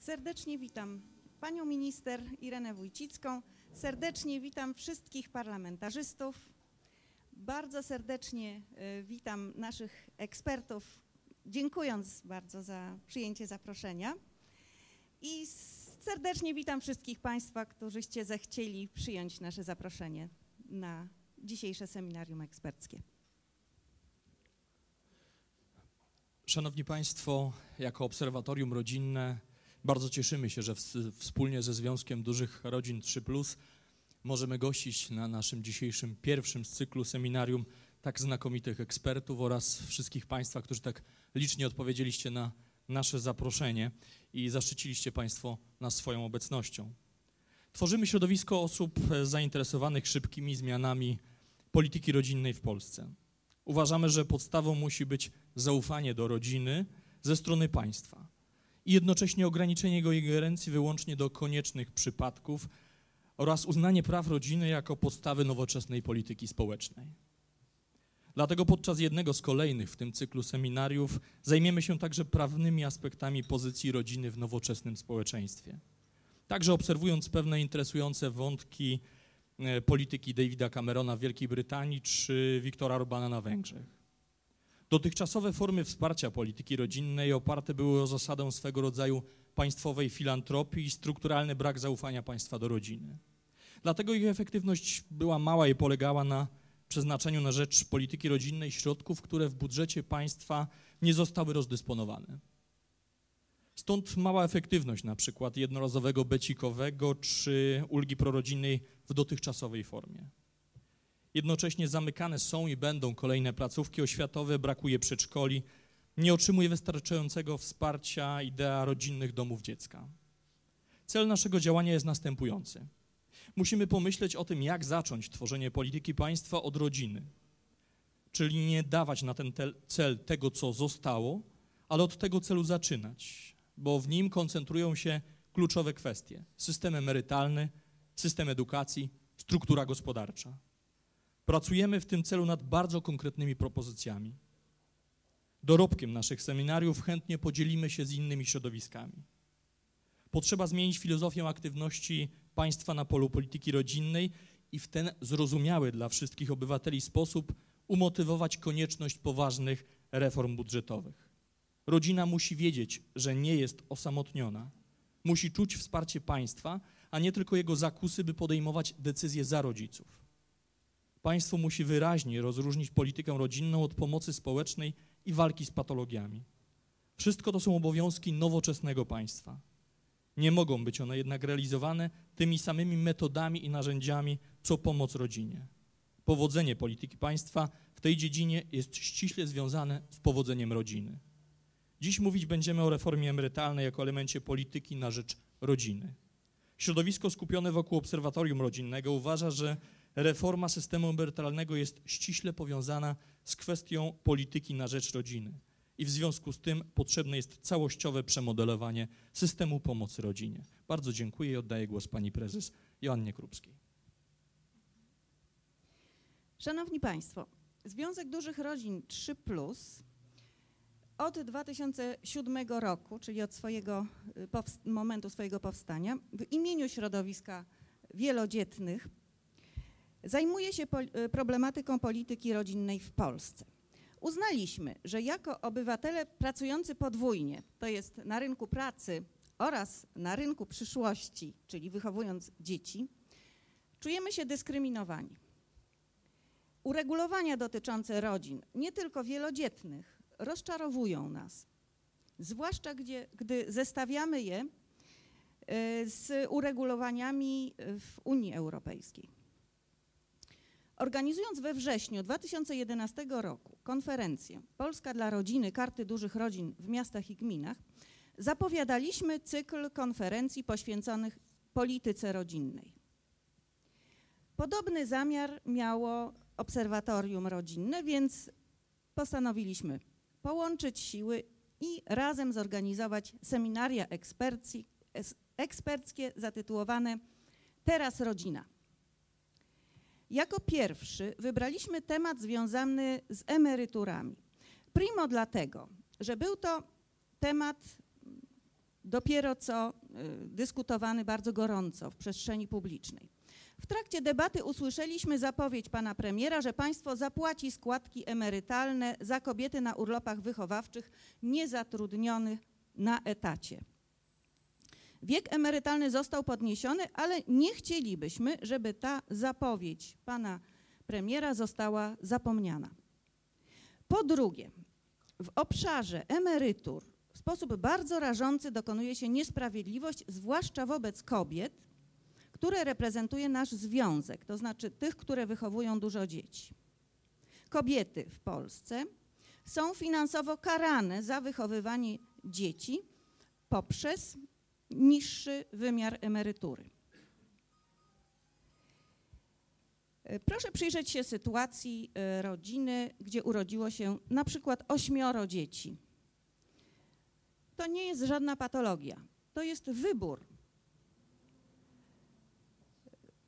Serdecznie witam panią minister Irenę Wójcicką, serdecznie witam wszystkich parlamentarzystów, bardzo serdecznie y, witam naszych ekspertów, dziękując bardzo za przyjęcie zaproszenia. I serdecznie witam wszystkich państwa, którzyście zechcieli przyjąć nasze zaproszenie na dzisiejsze seminarium eksperckie. Szanowni Państwo, jako Obserwatorium Rodzinne bardzo cieszymy się, że w, wspólnie ze Związkiem Dużych Rodzin 3 możemy gościć na naszym dzisiejszym pierwszym z cyklu seminarium tak znakomitych ekspertów oraz wszystkich Państwa, którzy tak licznie odpowiedzieliście na nasze zaproszenie i zaszczyciliście Państwo nas swoją obecnością. Tworzymy środowisko osób zainteresowanych szybkimi zmianami polityki rodzinnej w Polsce. Uważamy, że podstawą musi być zaufanie do rodziny ze strony państwa i jednocześnie ograniczenie jego ingerencji wyłącznie do koniecznych przypadków oraz uznanie praw rodziny jako podstawy nowoczesnej polityki społecznej. Dlatego podczas jednego z kolejnych w tym cyklu seminariów zajmiemy się także prawnymi aspektami pozycji rodziny w nowoczesnym społeczeństwie. Także obserwując pewne interesujące wątki e, polityki Davida Camerona w Wielkiej Brytanii czy Viktora Orbana na Węgrzech. Dotychczasowe formy wsparcia polityki rodzinnej oparte były o zasadę swego rodzaju państwowej filantropii i strukturalny brak zaufania państwa do rodziny. Dlatego ich efektywność była mała i polegała na przeznaczeniu na rzecz polityki rodzinnej środków, które w budżecie państwa nie zostały rozdysponowane. Stąd mała efektywność na przykład jednorazowego becikowego czy ulgi prorodzinnej w dotychczasowej formie. Jednocześnie zamykane są i będą kolejne placówki oświatowe, brakuje przedszkoli, nie otrzymuje wystarczającego wsparcia idea rodzinnych domów dziecka. Cel naszego działania jest następujący. Musimy pomyśleć o tym, jak zacząć tworzenie polityki państwa od rodziny, czyli nie dawać na ten cel tego, co zostało, ale od tego celu zaczynać, bo w nim koncentrują się kluczowe kwestie: system emerytalny, system edukacji, struktura gospodarcza. Pracujemy w tym celu nad bardzo konkretnymi propozycjami. Dorobkiem naszych seminariów chętnie podzielimy się z innymi środowiskami. Potrzeba zmienić filozofię aktywności państwa na polu polityki rodzinnej i w ten zrozumiały dla wszystkich obywateli sposób umotywować konieczność poważnych reform budżetowych. Rodzina musi wiedzieć, że nie jest osamotniona. Musi czuć wsparcie państwa, a nie tylko jego zakusy, by podejmować decyzje za rodziców. Państwo musi wyraźnie rozróżnić politykę rodzinną od pomocy społecznej i walki z patologiami. Wszystko to są obowiązki nowoczesnego państwa. Nie mogą być one jednak realizowane tymi samymi metodami i narzędziami, co pomoc rodzinie. Powodzenie polityki państwa w tej dziedzinie jest ściśle związane z powodzeniem rodziny. Dziś mówić będziemy o reformie emerytalnej jako elemencie polityki na rzecz rodziny. Środowisko skupione wokół obserwatorium rodzinnego uważa, że reforma systemu emerytalnego jest ściśle powiązana z kwestią polityki na rzecz rodziny i w związku z tym potrzebne jest całościowe przemodelowanie systemu pomocy rodzinie. Bardzo dziękuję i oddaję głos pani prezes Joannie Krupskiej. Szanowni Państwo, Związek Dużych Rodzin 3 od 2007 roku, czyli od swojego y, momentu swojego powstania, w imieniu środowiska wielodzietnych zajmuje się y, problematyką polityki rodzinnej w Polsce. Uznaliśmy, że jako obywatele pracujący podwójnie, to jest na rynku pracy oraz na rynku przyszłości, czyli wychowując dzieci, czujemy się dyskryminowani. Uregulowania dotyczące rodzin, nie tylko wielodzietnych, rozczarowują nas, zwłaszcza gdzie, gdy zestawiamy je y, z uregulowaniami w Unii Europejskiej. Organizując we wrześniu 2011 roku konferencję Polska dla rodziny, karty dużych rodzin w miastach i gminach, zapowiadaliśmy cykl konferencji poświęconych polityce rodzinnej. Podobny zamiar miało obserwatorium rodzinne, więc postanowiliśmy połączyć siły i razem zorganizować seminaria eksperckie zatytułowane Teraz rodzina. Jako pierwszy wybraliśmy temat związany z emeryturami. Primo dlatego, że był to temat dopiero co y, dyskutowany bardzo gorąco w przestrzeni publicznej. W trakcie debaty usłyszeliśmy zapowiedź pana premiera, że państwo zapłaci składki emerytalne za kobiety na urlopach wychowawczych niezatrudnionych na etacie. Wiek emerytalny został podniesiony, ale nie chcielibyśmy, żeby ta zapowiedź pana premiera została zapomniana. Po drugie, w obszarze emerytur w sposób bardzo rażący dokonuje się niesprawiedliwość, zwłaszcza wobec kobiet, które reprezentuje nasz związek, to znaczy tych, które wychowują dużo dzieci. Kobiety w Polsce są finansowo karane za wychowywanie dzieci poprzez niższy wymiar emerytury. E, Proszę przyjrzeć się sytuacji e, rodziny, gdzie urodziło się na przykład ośmioro dzieci. To nie jest żadna patologia, to jest wybór.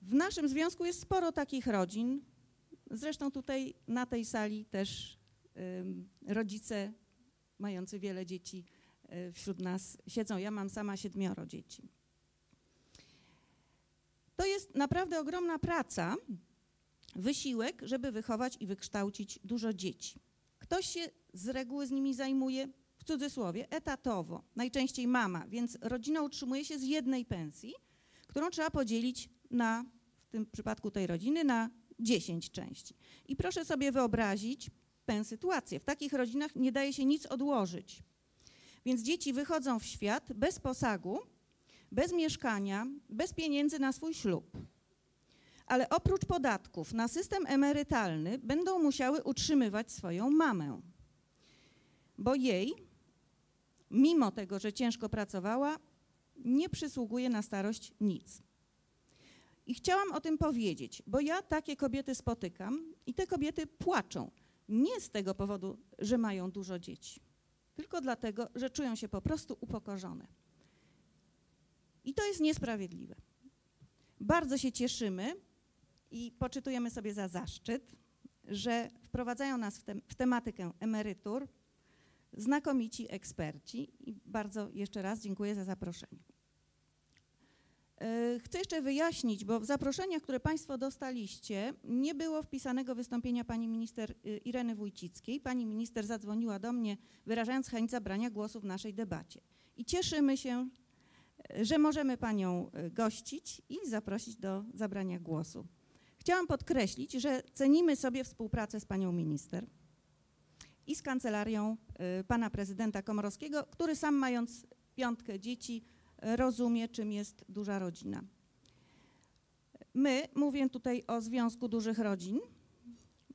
W naszym związku jest sporo takich rodzin. Zresztą tutaj na tej sali też rodzice mający wiele dzieci wśród nas siedzą. Ja mam sama siedmioro dzieci. To jest naprawdę ogromna praca, wysiłek, żeby wychować i wykształcić dużo dzieci. Ktoś się z reguły z nimi zajmuje, w cudzysłowie, etatowo, najczęściej mama, więc rodzina utrzymuje się z jednej pensji, którą trzeba podzielić na, w tym przypadku tej rodziny, na 10 części. I proszę sobie wyobrazić tę sytuację. W takich rodzinach nie daje się nic odłożyć. Więc dzieci wychodzą w świat bez posagu, bez mieszkania, bez pieniędzy na swój ślub. Ale oprócz podatków na system emerytalny będą musiały utrzymywać swoją mamę, bo jej, mimo tego, że ciężko pracowała, nie przysługuje na starość nic. I chciałam o tym powiedzieć, bo ja takie kobiety spotykam i te kobiety płaczą. Nie z tego powodu, że mają dużo dzieci, tylko dlatego, że czują się po prostu upokorzone. I to jest niesprawiedliwe. Bardzo się cieszymy i poczytujemy sobie za zaszczyt, że wprowadzają nas w, te, w tematykę emerytur znakomici eksperci i bardzo jeszcze raz dziękuję za zaproszenie. E, Chcę jeszcze wyjaśnić, bo w zaproszeniach, które Państwo dostaliście, nie było wpisanego wystąpienia pani minister y, Ireny Wójcickiej. Pani minister zadzwoniła do mnie, wyrażając chęć zabrania głosu w naszej debacie. I cieszymy się, e, że możemy panią e, gościć i zaprosić do zabrania głosu. Chciałam podkreślić, że cenimy sobie współpracę z panią minister i z kancelarią pana prezydenta Komorowskiego, który sam mając piątkę dzieci rozumie, czym jest duża rodzina. My, mówię tutaj o Związku Dużych Rodzin,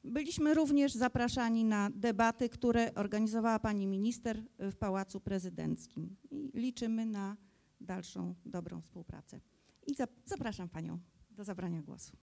byliśmy również zapraszani na debaty, które organizowała pani minister w Pałacu Prezydenckim i liczymy na dalszą dobrą współpracę. I zap- zapraszam panią do zabrania głosu.